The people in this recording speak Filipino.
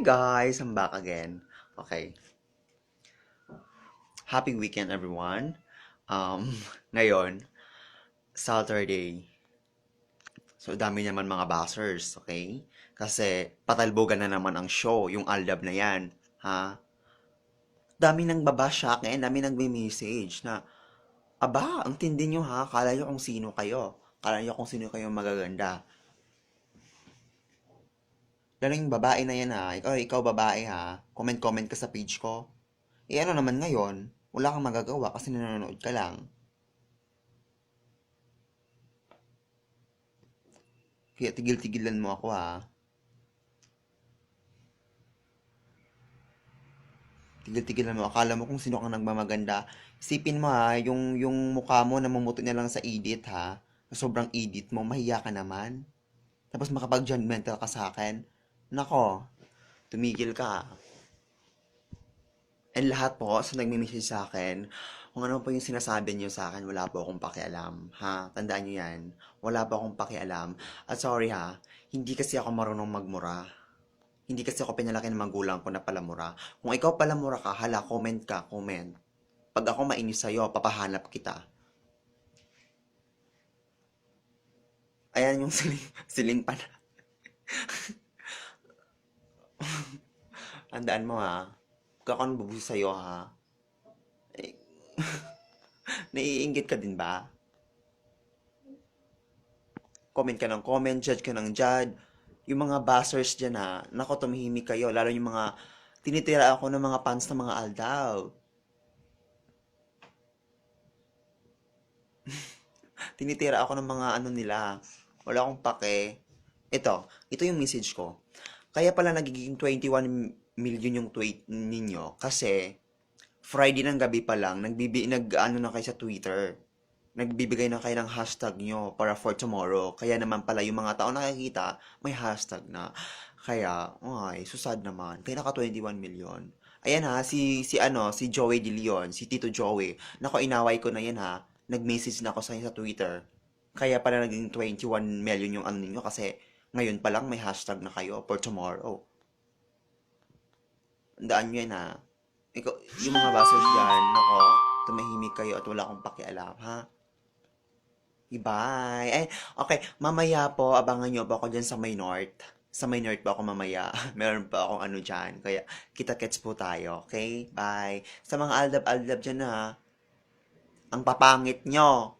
Hi guys, I'm back again. Okay. Happy weekend everyone. Um, ngayon, Saturday. So, dami naman mga bashers, okay? Kasi, patalbogan na naman ang show, yung Aldab na yan, ha? Dami nang babash sa akin, dami nang message na, aba, ang tindi nyo ha, kala nyo kung sino kayo. Kala nyo kung sino kayo magaganda. Lalo yung babae na yan ha. Ikaw, ikaw babae ha. Comment-comment ka sa page ko. Eh ano naman ngayon? Wala kang magagawa kasi nanonood ka lang. Kaya tigil-tigilan mo ako ha. Tigil-tigilan mo. Akala mo kung sino kang nagmamaganda. Isipin mo ha, yung, yung mukha mo namumuti na lang sa edit ha. Sobrang edit mo, mahiya ka naman. Tapos makapag-judgmental ka sa akin. Nako, tumigil ka. And lahat po sa nagmi-message sa akin, kung ano po yung sinasabi niyo sa akin, wala po akong pakialam. Ha? Tandaan niyo yan. Wala po akong pakialam. At sorry ha, hindi kasi ako marunong magmura. Hindi kasi ako pinalaki ng magulang ko na palamura. Kung ikaw palamura ka, hala, comment ka, comment. Pag ako mainis sa'yo, papahanap kita. Ayan yung siling, siling pa na. Tandaan mo ha. Huwag ako nabubusi sa'yo ha. Eh, naiinggit ka din ba? Comment ka ng comment, judge ka ng judge. Yung mga bashers dyan ha, nako tumihimik kayo. Lalo yung mga, tinitira ako ng mga fans ng mga aldaw. Tinitira ako ng mga ano nila. Wala akong pake. Ito, ito yung message ko. Kaya pala nagiging 21 million yung tweet ninyo kasi Friday ng gabi pa lang nagbibi nag ano na kayo sa Twitter. Nagbibigay na kayo ng hashtag nyo para for tomorrow. Kaya naman pala yung mga tao nakikita, may hashtag na. Kaya, ay, susad naman. Kaya naka 21 million. Ayan ha, si, si ano, si Joey De Leon, si Tito Joey. Nako, inaway ko na yan ha. Nag-message na ako sa sa Twitter. Kaya pala naging 21 million yung ano ninyo kasi ngayon pa lang may hashtag na kayo for tomorrow. Tandaan nyo yan ha. Ikaw, yung mga basers dyan, nako, tumahimik kayo at wala akong pakialam, ha? Bye! Ay, okay, mamaya po, abangan nyo po ako dyan sa may north. Sa may north po ako mamaya. Meron pa akong ano dyan. Kaya, kita-kits po tayo, okay? Bye! Sa mga aldab-aldab dyan ha, ang papangit nyo.